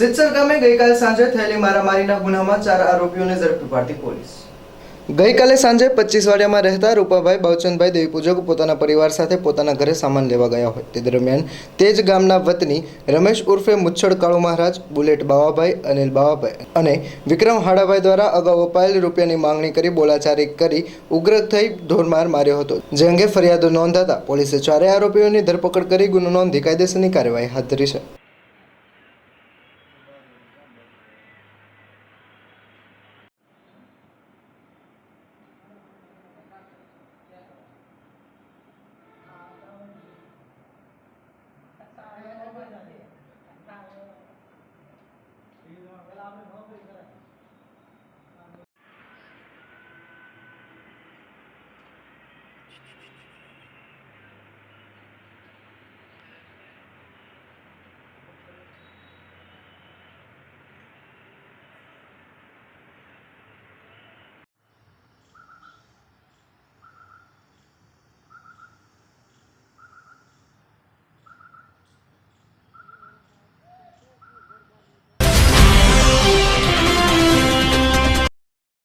સિત્સર ગામે ગઈકાલે સાંજે થયેલી મારામારીના ગુનામાં ચાર આરોપીઓને ઝડપી પાડતી પોલીસ. ગઈકાલે સાંજે પચીસ વાડિયામાં રહેતા રૂપાભાઈ બહુચંદભાઈ દેવીપૂજક પોતાના પરિવાર સાથે પોતાના ઘરે સામાન લેવા ગયા હોય. તે દરમિયાન તે જ ગામના વતની રમેશ ઉર્ફે મુચ્છડ કાળુ મહારાજ, બુલેટ બાવાભાઈ, અનિલ બાવાભાઈ અને વિક્રમ હાડાભાઈ દ્વારા અગાઉ અપાયેલ રૂપિયાની માંગણી કરી બોલાચારી કરી ઉગ્ર થઈ ધોરમાર માર્યો હતો. જે અંગે ફરિયાદો નોંધાતા પોલીસે ચારેય આરોપીઓની ધરપકડ કરી ગુનો નોંધી કાયદેસરની કાર્યવાહી હાથ ધરી છે. सामने भाव पे इधर है